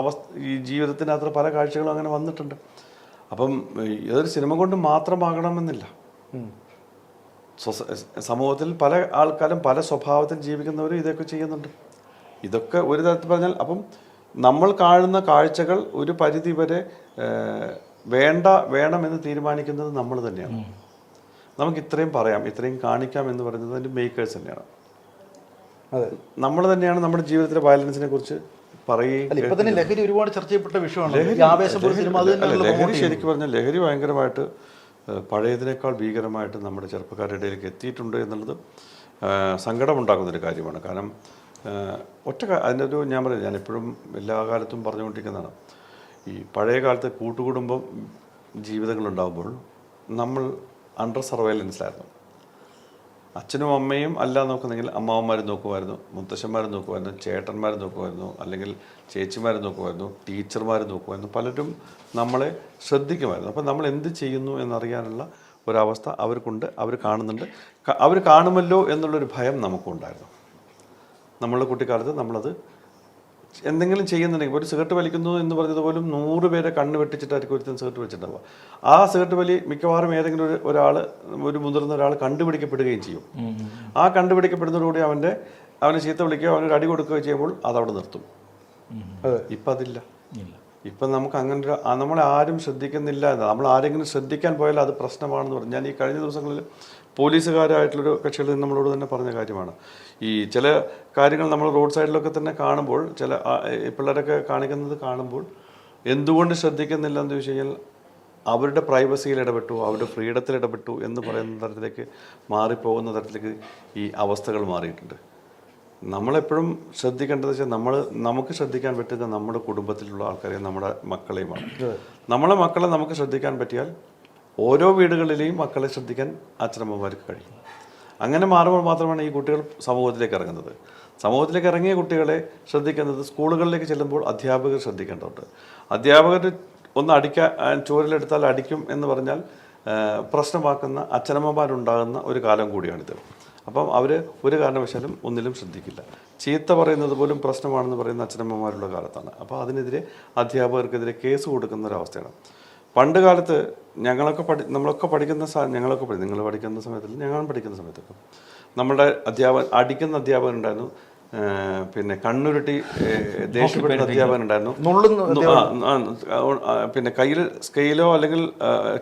അവസ്ഥ ഈ ജീവിതത്തിനകത്ത് പല കാഴ്ചകളും അങ്ങനെ വന്നിട്ടുണ്ട്. അപ്പം ഇതൊരു സിനിമ കൊണ്ട് മാത്രമാകണമെന്നില്ല. സമൂഹത്തിൽ പല ആൾക്കാരും പല സ്വഭാവത്തിൽ ജീവിക്കുന്നവരും ഇതൊക്കെ ചെയ്യുന്നുണ്ട്. ഇതൊക്കെ ഒരു തരത്തിൽ പറഞ്ഞാൽ അപ്പം നമ്മൾ കാണുന്ന കാഴ്ചകൾ ഒരു പരിധി വരെ വേണ്ട വേണമെന്ന് തീരുമാനിക്കുന്നത് നമ്മൾ തന്നെയാണ്. നമുക്ക് ഇത്രയും പറയാം ഇത്രയും കാണിക്കാം എന്ന് പറയുന്നത് അതിന്റെ മേക്കേഴ്സ് തന്നെയാണ്. അതെ. നമ്മൾ തന്നെയാണ് നമ്മുടെ ജീവിതത്തിലെ വയലൻസിനെ കുറിച്ച് പറയുകയും ലഹരി ഒരുപാട് ചർച്ച ചെയ്യപ്പെട്ട വിഷയമാണ്. ശരിക്കും പറഞ്ഞാൽ ലഹരി ഭയങ്കരമായിട്ട് പഴയതിനേക്കാൾ ഭീകരമായിട്ട് നമ്മുടെ ചെറുപ്പക്കാരുടെ ഇടയിലേക്ക് എത്തിയിട്ടുണ്ട് എന്നുള്ളത് സങ്കടമുണ്ടാക്കുന്നൊരു കാര്യമാണ്. കാരണം ഒറ്റ അതിനൊരു ഞാൻ പറയാം ഞാൻ എപ്പോഴും എല്ലാ കാലത്തും പറഞ്ഞുകൊണ്ടിരിക്കുന്നതാണ്. ഈ പഴയ കാലത്തെ കൂട്ടുകുടുംബം ജീവിതങ്ങളുണ്ടാകുമ്പോൾ നമ്മൾ അണ്ടർ സർവൈലൻസിലായിരുന്നു അച്ഛനും അമ്മയും അല്ല നോക്കുന്നെങ്കിൽ അമ്മാവന്മാർ നോക്കുമായിരുന്നു മുത്തശ്ശന്മാർ നോക്കുമായിരുന്നു ചേട്ടന്മാർ നോക്കുമായിരുന്നു അല്ലെങ്കിൽ ചേച്ചിമാർ നോക്കുമായിരുന്നു ടീച്ചർമാർ നോക്കുമായിരുന്നു പലരും നമ്മളെ ശ്രദ്ധിക്കുമായിരുന്നു. അപ്പോൾ നമ്മൾ എന്ത് ചെയ്യുന്നു എന്നറിയാനുള്ള ഒരവസ്ഥ അവർക്കുണ്ട് അവർ കാണുന്നുണ്ട്. അവർ കാണുമല്ലോ എന്നുള്ളൊരു ഭയം നമുക്കുണ്ടായിരുന്നു. നമ്മളുടെ കുട്ടിക്കാലത്ത് നമ്മളത് എന്തെങ്കിലും ചെയ്യുന്നുണ്ടെങ്കിൽ ഒരു സിഗരറ്റ് വലിക്കുന്നു എന്ന് പറഞ്ഞത് പോലും നൂറ് പേരെ കണ്ണ് വെട്ടിച്ചിട്ടായിരിക്കും ഒരുത്തൻ സിഗരറ്റ് വെച്ചിട്ടുണ്ടാവുക ആ സിഗരറ്റ് വലി മിക്കവാറും ഏതെങ്കിലും ഒരു ഒരാൾ ഒരു മുതിർന്ന ഒരാൾ കണ്ടുപിടിക്കപ്പെടുകയും ചെയ്യും. ആ കണ്ടുപിടിക്കപ്പെടുന്നതോടുകൂടി അവന്റെ അവനെ ചീത്ത വിളിക്കുകയോ അവനൊരു അടി കൊടുക്കുകയോ ചെയ്യുമ്പോൾ അതവിടെ നിർത്തും. ഇപ്പം അതില്ല. ഇപ്പം നമുക്ക് അങ്ങനെ ഒരു നമ്മളെ ആരും ശ്രദ്ധിക്കുന്നില്ല നമ്മൾ ആരെങ്കിലും ശ്രദ്ധിക്കാൻ പോയാൽ അത് പ്രശ്നമാണെന്ന് പറഞ്ഞു. ഞാൻ ഈ കഴിഞ്ഞ ദിവസങ്ങളിൽ പോലീസുകാരായിട്ടുള്ളൊരു കക്ഷികളിൽ നിന്ന് നമ്മളോട് തന്നെ പറഞ്ഞ കാര്യമാണ്. ഈ ചില കാര്യങ്ങൾ നമ്മൾ റോഡ് സൈഡിലൊക്കെ തന്നെ കാണുമ്പോൾ ചില പിള്ളേരൊക്കെ കാണിക്കുന്നത് കാണുമ്പോൾ എന്തുകൊണ്ട് ശ്രദ്ധിക്കുന്നില്ല എന്ന് ചോദിച്ചു കഴിഞ്ഞാൽ അവരുടെ പ്രൈവസിയിൽ ഇടപെട്ടു അവരുടെ ഫ്രീഡത്തിൽ ഇടപെട്ടു എന്ന് പറയുന്ന തരത്തിലേക്ക് മാറിപ്പോകുന്ന തരത്തിലേക്ക് ഈ അവസ്ഥകൾ മാറിയിട്ടുണ്ട്. നമ്മളെപ്പോഴും ശ്രദ്ധിക്കേണ്ടത് വെച്ചാൽ നമ്മൾ നമുക്ക് ശ്രദ്ധിക്കാൻ പറ്റുന്ന നമ്മുടെ കുടുംബത്തിലുള്ള ആൾക്കാരെയും നമ്മുടെ മക്കളെയുമാണ്. നമ്മളെ മക്കളെ നമുക്ക് ശ്രദ്ധിക്കാൻ പറ്റിയാൽ ഓരോ വീടുകളിലെയും മക്കളെ ശ്രദ്ധിക്കാൻ അച്ഛനമ്മമാർക്ക് കഴിയും. അങ്ങനെ മാറുമ്പോൾ മാത്രമാണ് ഈ കുട്ടികൾ സമൂഹത്തിലേക്ക് ഇറങ്ങുന്നത്. സമൂഹത്തിലേക്ക് ഇറങ്ങിയ കുട്ടികളെ ശ്രദ്ധിക്കുന്നത് സ്കൂളുകളിലേക്ക് ചെല്ലുമ്പോൾ അധ്യാപകർ ശ്രദ്ധിക്കേണ്ടതുണ്ട്. അധ്യാപകർ ഒന്ന് അടിക്കാൻ ചോരലെടുത്താൽ അടിക്കും എന്ന് പറഞ്ഞാൽ പ്രശ്നമാക്കുന്ന അച്ഛനമ്മമാരുണ്ടാകുന്ന ഒരു കാലം കൂടിയാണിത്. അപ്പം അവർ ഒരു കാരണവശാലും ഒന്നിലും ശ്രദ്ധിക്കില്ല. ചീത്ത പറയുന്നത് പോലും പ്രശ്നമാണെന്ന് പറയുന്ന അച്ഛനമ്മമാരുള്ള കാലത്താണ്. അപ്പോൾ അതിനെതിരെ അധ്യാപകർക്കെതിരെ കേസ് കൊടുക്കുന്ന ഒരു അവസ്ഥയാണ് പണ്ട് കാലത്ത് ഞങ്ങളൊക്കെ പഠി നമ്മളൊക്കെ പഠിക്കുന്ന ഞങ്ങളൊക്കെ പഠി നിങ്ങൾ പഠിക്കുന്ന സമയത്തിൽ ഞങ്ങളും പഠിക്കുന്ന സമയത്തൊക്കെ നമ്മുടെ അധ്യാപകൻ അടിക്കുന്ന അധ്യാപകൻ ഉണ്ടായിരുന്നു പിന്നെ കണ്ണുരുട്ടി ദേഷ്യപ്പെടുന്ന അധ്യാപകൻ. ഉണ്ടായിരുന്നു പിന്നെ കയ്യിൽ സ്കെയിലോ അല്ലെങ്കിൽ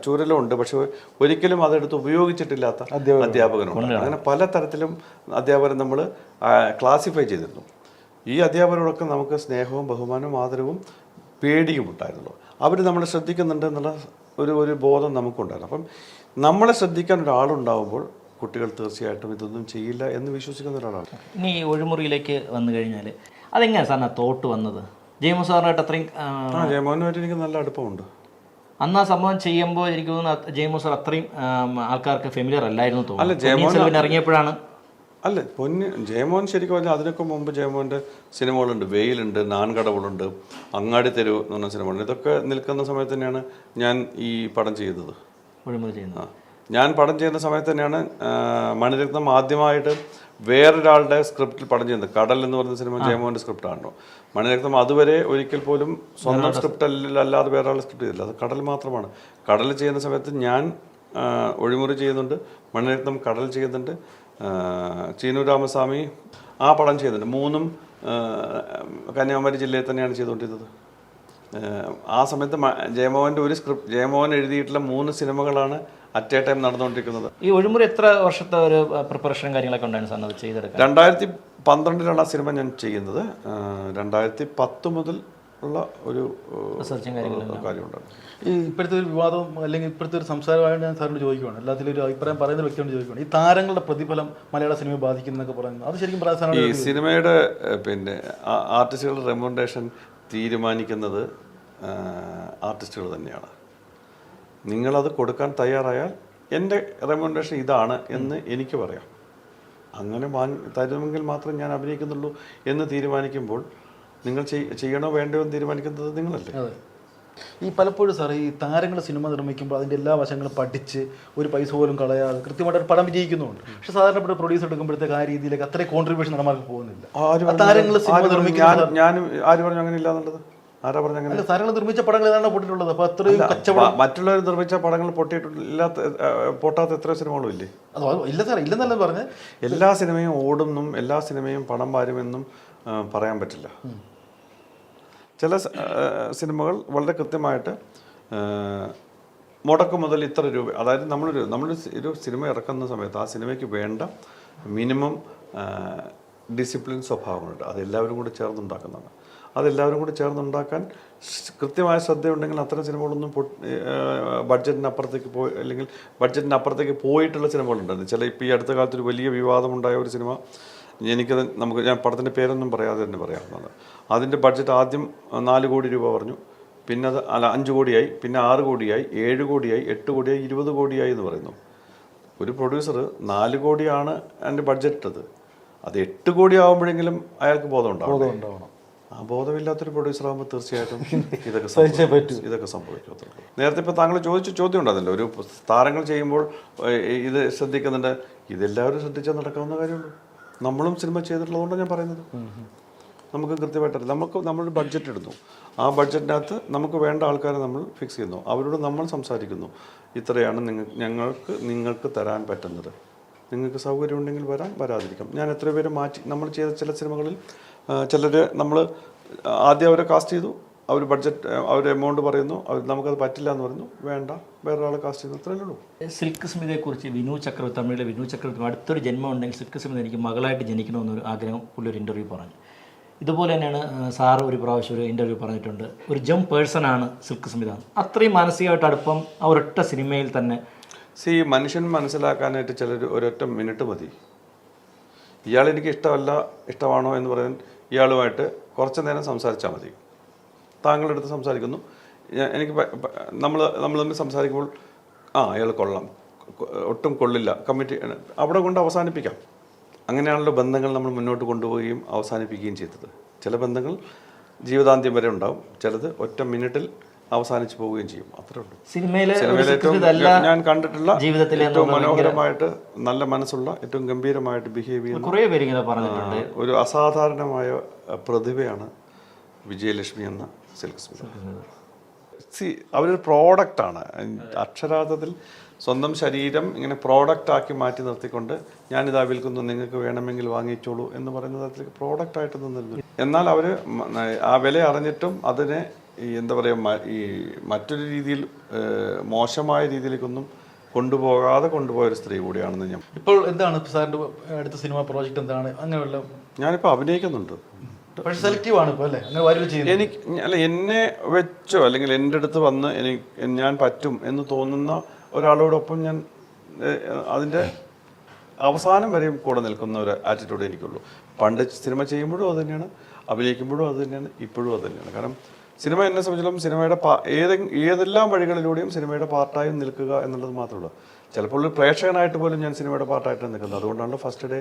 ചൂരലോ ഉണ്ട് പക്ഷെ ഒരിക്കലും അതെടുത്ത് ഉപയോഗിച്ചിട്ടില്ലാത്ത അധ്യാപകനുണ്ട്. അങ്ങനെ പല തരത്തിലും അധ്യാപകരെ നമ്മൾ ക്ലാസിഫൈ ചെയ്തിരുന്നു. ഈ അധ്യാപകരോടൊക്കെ നമുക്ക് സ്നേഹവും ബഹുമാനവും ആദരവും പേടിയും ഉണ്ടായിരുന്നു. അവർ നമ്മളെ ശ്രദ്ധിക്കുന്നുണ്ട് എന്നുള്ള ഒരു ഒരു ബോധം നമുക്കുണ്ടായിരുന്നു അപ്പം നമ്മളെ ശ്രദ്ധിക്കാൻ ഒരാളുണ്ടാവുമ്പോൾ കുട്ടികൾ തീർച്ചയായിട്ടും ഇതൊന്നും ചെയ്യില്ല എന്ന് വിശ്വസിക്കുന്ന ഒരാളാണ്. ഇനി ഈ ഒഴിമുറിയിലേക്ക് വന്നു കഴിഞ്ഞാൽ അതെങ്ങനെയാണ് സാറിന് തോട്ട് വന്നത്? ജെയിംസ് സാറിനായിട്ട് അത്രയും ആ, ആ ജയമോഹനുമായിട്ട് എനിക്ക് നല്ല അടുപ്പമുണ്ട്. അന്ന് ആ സംഭവം ചെയ്യുമ്പോൾ എനിക്ക് തോന്നുന്നു ജെയിംസ് സാർ അത്രയും ആം, ആൾക്കാർക്ക് ഫെമിലിയർ അല്ലായിരുന്നു അല്ല, തോന്നുന്നു ജയമോഹൻ- ഇറങ്ങിയപ്പോഴാണ് അല്ല പൊന്നി ജയമോഹൻ ശരിക്കും പറഞ്ഞാൽ അതിനൊക്കെ മുമ്പ് ജയമോഹന്റെ സിനിമകളുണ്ട്. വെയിലുണ്ട് നാൻകടവുളുണ്ട് അങ്ങാടി തെരുവ് എന്ന് പറഞ്ഞ സിനിമകളുണ്ട്. ഇതൊക്കെ നിൽക്കുന്ന സമയത്ത് തന്നെയാണ് ഞാൻ ഈ പടം ചെയ്തത്. ആ ഞാൻ പടം ചെയ്യുന്ന സമയത്ത് തന്നെയാണ് മണിരത്നം ആദ്യമായിട്ട് വേറൊരാളുടെ സ്ക്രിപ്റ്റിൽ പടം ചെയ്യുന്നത്. കടൽ എന്ന് പറയുന്ന സിനിമ ജയമോഹന്റെ സ്ക്രിപ്റ്റാണല്ലോ മണിരത്നം അതുവരെ ഒരിക്കൽ പോലും സ്വന്തം സ്ക്രിപ്റ്റ് അല്ലാതെ വേറെ ആളുടെ സ്ക്രിപ്റ്റ് ചെയ്തില്ല. അത് കടൽ മാത്രമാണ്. കടൽ ചെയ്യുന്ന സമയത്ത് ഞാൻ ഒഴിമുറി ചെയ്യുന്നുണ്ട്. മണിരത്നം കടൽ ചെയ്യുന്നുണ്ട്. ചീനു രാമസ്വാമി ആ പടം ചെയ്തിട്ടുണ്ട്. മൂന്നും കന്യാകുമാരി ജില്ലയിൽ തന്നെയാണ് ചെയ്തുകൊണ്ടിരുന്നത്. ആ സമയത്ത് ജയമോഹന്റെ ഒരു സ്ക്രിപ്റ്റ് ജയമോഹൻ എഴുതിയിട്ടുള്ള മൂന്ന് സിനിമകളാണ് അറ്റ് എ ടൈം നടന്നുകൊണ്ടിരിക്കുന്നത്. ഈ ഒഴിമുറി എത്ര വർഷത്തെ ഒരു പ്രിപ്പറേഷനും കാര്യങ്ങളൊക്കെ ഉണ്ടായിരുന്നു സാർ? അത് ചെയ്തെടുക്കാൻ. രണ്ടായിരത്തി പന്ത്രണ്ടിലാണ് ആ സിനിമ ഞാൻ ചെയ്യുന്നത്. രണ്ടായിരത്തി പത്ത് മുതൽ ഉള്ള ഒരു കാര്യമുണ്ടായിരുന്നു. ഈ ഇപ്പോഴത്തെ ഒരു വിവാദവും അല്ലെങ്കിൽ ഇപ്പോഴത്തെ ഒരു സംസാരമായിട്ട് ഞാൻ സാറിനോട് ചോദിക്കുകയാണ് എല്ലാത്തിലും ഒരു അഭിപ്രായം പറയുന്ന വ്യക്തിയോട് ചോദിക്കുകയാണ് ഈ താരങ്ങളുടെ പ്രതിഫലം മലയാള സിനിമയെ ബാധിക്കുന്നൊക്കെ പറയുന്നത്. അത് ശരിക്കും പറയാൻ ഈ സിനിമയുടെ പിന്നെ ആർട്ടിസ്റ്റുകളുടെ റെമുണ്ടേഷൻ തീരുമാനിക്കുന്നത് ആർട്ടിസ്റ്റുകൾ തന്നെയാണ്. നിങ്ങളത് കൊടുക്കാൻ തയ്യാറായാൽ എന്റെ റെമുണ്ടേഷൻ ഇതാണ് എന്ന് എനിക്ക് പറയാം. അങ്ങനെ വാങ്ങി തരുമെങ്കിൽ മാത്രം ഞാൻ അഭിനയിക്കുന്നുള്ളൂ എന്ന് തീരുമാനിക്കുമ്പോൾ നിങ്ങൾ ചെയ്യണോ വേണ്ടോ എന്ന് തീരുമാനിക്കുന്നത് നിങ്ങളല്ലേ. അതെ. ഈ പലപ്പോഴും സാറേ ഈ താരങ്ങൾ സിനിമ നിർമ്മിക്കുമ്പോൾ അതിന്റെ എല്ലാ വശങ്ങളും പഠിച്ച് ഒരു പൈസ പോലും കളയാതെ കൃത്യമായിട്ട് ഒരു പടം വിജയിക്കുന്നുണ്ട്. പക്ഷെ സാധാരണപ്പെട്ട പ്രൊഡ്യൂസർ എടുക്കുമ്പോഴത്തേക്ക് ആ രീതിയിലേക്ക് അത്രയും കോൺട്രിബ്യൂഷൻ നടമാർക്ക് പോകുന്നില്ല. താരങ്ങൾ സിനിമ നിർമ്മിക്കാൻ ഞാനും ആര് പറഞ്ഞു അങ്ങനെ ഇല്ലാന്നുള്ളത് ആരാ പറഞ്ഞു അങ്ങനെ താരങ്ങൾ നിർമ്മിച്ച പടങ്ങൾ ഏതാണ് പൊട്ടിയിട്ടുള്ളത്. അപ്പൊ അത്രയും കച്ചവടം മറ്റുള്ളവർ നിർമ്മിച്ച പടങ്ങൾ പൊട്ടിയിട്ടില്ലാത്ത ഇല്ലാത്ത പൊട്ടാത്ത എത്ര സിനിമകളും ഇല്ലേ? ഇല്ല സാർ ഇല്ലെന്നല്ല പറഞ്ഞ്. എല്ലാ സിനിമയും ഓടുന്നും എല്ലാ സിനിമയും പണം വാരുമെന്നും പറയാൻ പറ്റില്ല. ചില സിനിമകൾ വളരെ കൃത്യമായിട്ട് മുടക്ക് മുതൽ ഇത്ര രൂപ അതായത് നമ്മളൊരു നമ്മളൊരു ഒരു സിനിമ ഇറക്കുന്ന സമയത്ത് ആ സിനിമയ്ക്ക് വേണ്ട മിനിമം ഡിസിപ്ലിൻ സ്വഭാവങ്ങളുണ്ട്. അതെല്ലാവരും കൂടി ചേർന്നുണ്ടാക്കുന്നതാണ്. അതെല്ലാവരും കൂടി ചേർന്നുണ്ടാക്കാൻ കൃത്യമായ ശ്രദ്ധയുണ്ടെങ്കിൽ അത്തരം സിനിമകളൊന്നും ബഡ്ജറ്റിനപ്പുറത്തേക്ക് പോയി അല്ലെങ്കിൽ ബഡ്ജറ്റിനപ്പുറത്തേക്ക് പോയിട്ടുള്ള സിനിമകളുണ്ടായിരുന്നു ചില ഇപ്പോൾ ഈ അടുത്ത കാലത്ത് ഒരു വലിയ വിവാദമുണ്ടായ ഒരു സിനിമ എനിക്കത് നമുക്ക് ഞാൻ പടത്തിന്റെ പേരൊന്നും പറയാതെ തന്നെ പറയാവുന്നതാണ് അതിന്റെ ബഡ്ജറ്റ് ആദ്യം നാല് കോടി രൂപ പറഞ്ഞു. പിന്നെ അത് അല്ല അഞ്ച് കോടിയായി. പിന്നെ ആറ് കോടിയായി. ഏഴ് കോടിയായി. എട്ട് കോടിയായി. ഇരുപത് കോടിയായി എന്ന് പറയുന്നു. ഒരു പ്രൊഡ്യൂസർ നാല് കോടിയാണ് എന്റെ ബഡ്ജറ്റ് അത് അത് എട്ട് കോടി ആകുമ്പോഴെങ്കിലും അയാൾക്ക് ബോധം ഉണ്ടാവും ആ ബോധമില്ലാത്തൊരു പ്രൊഡ്യൂസർ ആകുമ്പോൾ തീർച്ചയായിട്ടും ഇതൊക്കെ സംഭവിക്കും. ഇതൊക്കെ സംഭവിക്കും നേരത്തെ ഇപ്പോൾ താങ്കൾ ചോദിച്ച ചോദ്യം ഉണ്ടായിരുന്നല്ലോ ഒരു താരങ്ങൾ ചെയ്യുമ്പോൾ ഇത് ശ്രദ്ധിക്കുന്നുണ്ട്. ഇതെല്ലാവരും ശ്രദ്ധിച്ചാൽ നടക്കാവുന്ന കാര്യമുള്ളൂ. നമ്മളും സിനിമ ചെയ്തിട്ടുള്ളതുകൊണ്ട് ഞാൻ പറയുന്നത്. നമുക്ക് കൃത്യമായിട്ട് നമുക്ക് നമ്മൾ ബഡ്ജറ്റ് എടുത്തു. ആ ബഡ്ജറ്റിനകത്ത് നമുക്ക് വേണ്ട ആൾക്കാരെ നമ്മൾ ഫിക്സ് ചെയ്യുന്നു. അവരോട് നമ്മൾ സംസാരിക്കുന്നു. ഇത്രയാണ് നിങ്ങൾ ഞങ്ങൾക്ക് നിങ്ങൾക്ക് തരാൻ പറ്റുന്നത്. നിങ്ങൾക്ക് സൗകര്യം ഉണ്ടെങ്കിൽ വരാം വരാതിരിക്കാം. ഞാൻ എത്ര പേര് മാറ്റി നമ്മൾ ചെയ്ത ചില സിനിമകളിൽ ചിലർ നമ്മൾ ആദ്യം അവരെ കാസ്റ്റ് ചെയ്തു. അവർ ബഡ്ജറ്റ് അവർ എമൗണ്ട് പറയുന്നു. അവർ നമുക്കത് പറ്റില്ല എന്ന് പറയുന്നു. വേണ്ട. വേറൊരാളെ കാസ്റ്റ് ചെയ്യുന്നു അത്രയേ ഉള്ളൂ. സിൽക്ക് സ്മിതയെക്കുറിച്ച് വിനു ചക്രവർത്തി തമിഴിലെ വിനു ചക്രവർത്തി അടുത്തൊരു ജന്മം ഉണ്ടെങ്കിൽ സിൽക്ക് സ്മിത എനിക്ക് മകളായിട്ട് ജനിക്കണമെന്നൊരു ആഗ്രഹം പുള്ളിയൊരു ഒരു ഇന്റർവ്യൂ പറഞ്ഞു. ഇതുപോലെ തന്നെയാണ് സാറ് ഒരു പ്രാവശ്യം ഒരു ഇന്റർവ്യൂ പറഞ്ഞിട്ടുണ്ട്. ഒരു ജം പേഴ്സൺ ആണ് സിൽക്ക് സ്മിത. അത്രയും മാനസികമായിട്ട് അടുപ്പം ആ ഒരൊറ്റ സിനിമയിൽ തന്നെ. സി മനുഷ്യൻ മനസ്സിലാക്കാനായിട്ട് ചിലർ ഒരൊറ്റ മിനിറ്റ് മതി. ഇയാൾ എനിക്ക് ഇഷ്ടമല്ല ഇഷ്ടമാണോ എന്ന് പറയാൻ ഇയാളുമായിട്ട് കുറച്ച് നേരം സംസാരിച്ചാൽ മതി. താങ്കളുടെ അടുത്ത് സംസാരിക്കുന്നു എനിക്ക് നമ്മൾ നമ്മൾ തമ്മിൽ സംസാരിക്കുമ്പോൾ ആ അയാൾ കൊള്ളാം. ഒട്ടും കൊള്ളില്ല. കമ്മിറ്റി അവിടെ കൊണ്ട് അവസാനിപ്പിക്കാം. അങ്ങനെയാണല്ലോ ബന്ധങ്ങൾ നമ്മൾ മുന്നോട്ട് കൊണ്ടുപോവുകയും അവസാനിപ്പിക്കുകയും ചെയ്തത്. ചില ബന്ധങ്ങൾ ജീവിതാന്ത്യം വരെ ഉണ്ടാവും. ചിലത് ഒറ്റ മിനിറ്റിൽ അവസാനിച്ചു പോവുകയും ചെയ്യും. അത്രേ ഉള്ളൂ. സിനിമയിലെ ഏറ്റവും ഞാൻ കണ്ടിട്ടുള്ള ഏറ്റവും മനോഹരമായിട്ട് നല്ല മനസ്സുള്ള ഏറ്റവും ഗംഭീരമായിട്ട് ബിഹേവ് ചെയ്യുന്ന കുറേ പേര് ഇങ്ങനെ പറഞ്ഞിട്ടുണ്ട്. ഒരു അസാധാരണമായ പ്രതിഭയാണ് വിജയലക്ഷ്മി എന്ന സിൽക്ക് സ്മിത സി അവരൊരു പ്രോഡക്റ്റാണ് അക്ഷരാർത്ഥത്തിൽ സ്വന്തം ശരീരം ഇങ്ങനെ പ്രോഡക്റ്റ് ആക്കി മാറ്റി നിർത്തിക്കൊണ്ട് ഞാനിതാ വിൽക്കുന്നു നിങ്ങൾക്ക് വേണമെങ്കിൽ വാങ്ങിച്ചോളൂ എന്ന് പറയുന്ന തരത്തിലേക്ക് പ്രോഡക്റ്റ് ആയിട്ട് നിന്നിരുന്നു എന്നാൽ അവർ ആ വില അറിഞ്ഞിട്ടും അതിനെ ഈ എന്താ പറയുക ഈ മറ്റൊരു രീതിയിൽ മോശമായ രീതിയിലേക്കൊന്നും കൊണ്ടുപോകാതെ കൊണ്ടുപോയ ഒരു സ്ത്രീ കൂടിയാണെന്ന് ഞാൻ ഇപ്പോൾ എന്താണ് സാറിന്റെ അടുത്ത സിനിമ പ്രോജക്റ്റ് എന്താണ്? അങ്ങനെയുള്ള ഞാനിപ്പോൾ അഭിനയിക്കുന്നുണ്ട്. ആണ് അല്ലേ? അങ്ങനെ എനിക്ക് അല്ല എന്നെ വെച്ചോ അല്ലെങ്കിൽ എന്റെ അടുത്ത് വന്ന് എനിക്ക് ഞാൻ പറ്റും എന്ന് തോന്നുന്ന ഒരാളോടൊപ്പം ഞാൻ അതിന്റെ അവസാനം വരെയും കൂടെ നിൽക്കുന്ന ഒരു ആറ്റിറ്റ്യൂഡ് എനിക്കുള്ളൂ. പണ്ട് സിനിമ ചെയ്യുമ്പോഴും അത് തന്നെയാണ് അഭിനയിക്കുമ്പോഴും അത് തന്നെയാണ് ഇപ്പോഴും അത് തന്നെയാണ്. കാരണം സിനിമ എന്നെ സംബന്ധിച്ചിടത്തോളം സിനിമയുടെ ഏതെ ഏതെല്ലാം വഴികളിലൂടെയും സിനിമയുടെ പാർട്ടായി നിൽക്കുക എന്നുള്ളത് മാത്രമേ ഉള്ളൂ. ചിലപ്പോൾ ഒരു പ്രേക്ഷകനായിട്ട് പോലും ഞാൻ സിനിമയുടെ പാർട്ടായിട്ട് നിൽക്കുന്നത്. അതുകൊണ്ടാണ് ഫസ്റ്റ് ഡേ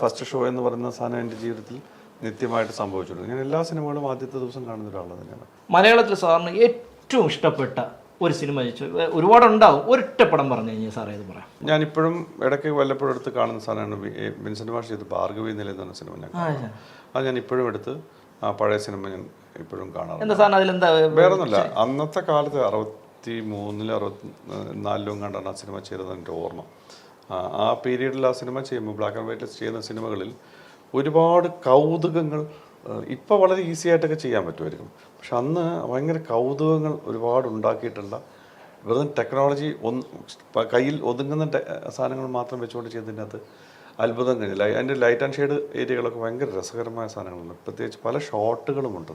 ഫസ്റ്റ് ഷോ എന്ന് പറയുന്ന സാധനം എന്റെ ജീവിതത്തിൽ നിത്യമായിട്ട് സംഭവിച്ചിട്ടുണ്ട്. ഞാൻ എല്ലാ സിനിമകളും ആദ്യത്തെ ദിവസം കാണുന്ന ഒരാൾ തന്നെയാണ് മലയാളത്തിൽ സാറിന് ഏറ്റവും ഇഷ്ടപ്പെട്ട ഒരു സിനിമ ഒരുപാടുണ്ടാവും ഒരുപാട് ഉണ്ടാവും ഒരൊറ്റ പടം പറഞ്ഞു കഴിഞ്ഞാൽ സാറേ ഇത് പറയാം. ഞാനിപ്പോഴും ഇടയ്ക്ക് വല്ലപ്പോഴും എടുത്ത് കാണുന്ന സാധനമാണ് വിൻസെന്റ് വിൻസെന്റ് മാഷ് ചെയ്ത് ഭാർഗവി നില എന്ന് പറഞ്ഞ സിനിമ ഞാൻ അത് ഞാൻ ഇപ്പോഴും എടുത്ത് ആ പഴയ സിനിമ ഞാൻ ഇപ്പോഴും കാണാറുണ്ട്. അതിലെന്താ വേറൊന്നുമില്ല അന്നത്തെ കാലത്ത് അറുപത്തി മൂന്നിൽ അറുപത്തി നാലിലും കണ്ടാണ് ആ സിനിമ ചെയ്തത് എന്റെ ഓർമ്മ. ആ, ആ പീരീഡിൽ ആ സിനിമ ചെയ്യുമ്പോൾ ബ്ലാക്ക് ആൻഡ് വൈറ്റിൽ ചെയ്യുന്ന സിനിമകളിൽ ഒരുപാട് കൗതുകങ്ങൾ ഇപ്പോൾ വളരെ ഈസി ആയിട്ടൊക്കെ ചെയ്യാൻ പറ്റുമായിരിക്കും. പക്ഷെ അന്ന് ഭയങ്കര കൗതുകങ്ങൾ ഒരുപാട് ഉണ്ടാക്കിയിട്ടുള്ള വെറുതെ ടെക്നോളജി ഒന്ന് കയ്യിൽ ഒതുങ്ങുന്ന സാധനങ്ങൾ മാത്രം വെച്ചുകൊണ്ട് ചെയ്തതിനകത്ത് അത്ഭുതം കഴിഞ്ഞില്ല. അതിന്റെ ലൈറ്റ് ആൻഡ് ഷെയ്ഡ് ഏരിയകളൊക്കെ ഭയങ്കര രസകരമായ സാധനങ്ങളുണ്ട്. പ്രത്യേകിച്ച് പല ഷോട്ടുകളും ഉണ്ട്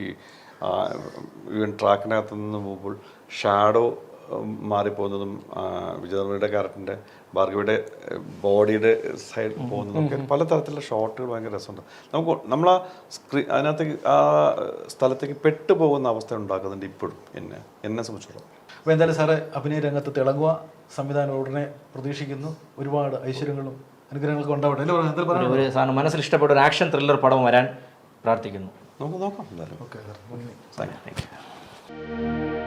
ഈ ഈവൻ ട്രാക്കിനകത്ത് നിന്ന് പോകുമ്പോൾ ഷാഡോ മാറിപ്പോകുന്നതും വിജയധർമ്മയുടെ ക്യാരക്ടറിന്റെ ഭാർഗവിയുടെ ബോഡിയുടെ സൈഡ് പോകുന്നതൊക്കെ പലതരത്തിലുള്ള ഷോട്ടുകൾ ഭയങ്കര രസമുണ്ട്. നമുക്ക് നമ്മൾ ആ സ്ക്രീൻ അതിനകത്തേക്ക് ആ സ്ഥലത്തേക്ക് പെട്ടുപോകുന്ന അവസ്ഥ ഉണ്ടാക്കുന്നുണ്ട് ഇപ്പോഴും എന്നെ എന്നെ സംബന്ധിച്ചിടത്തോളം. അപ്പോൾ എന്തായാലും സാറേ അഭിനയ രംഗത്ത് തിളങ്ങുക സംവിധാനം ഉടനെ പ്രതീക്ഷിക്കുന്നു. ഒരുപാട് ഐശ്വര്യങ്ങളും അനുഗ്രഹങ്ങളൊക്കെ ഉണ്ടാവട്ടെ. ഒരു സാറിന് മനസ്സിൽ ഇഷ്ടപ്പെട്ട ഒരു ആക്ഷൻ ത്രില്ലർ പടം വരാൻ പ്രാർത്ഥിക്കുന്നു. നമുക്ക് നോക്കാം എന്തായാലും. Okay sir thank you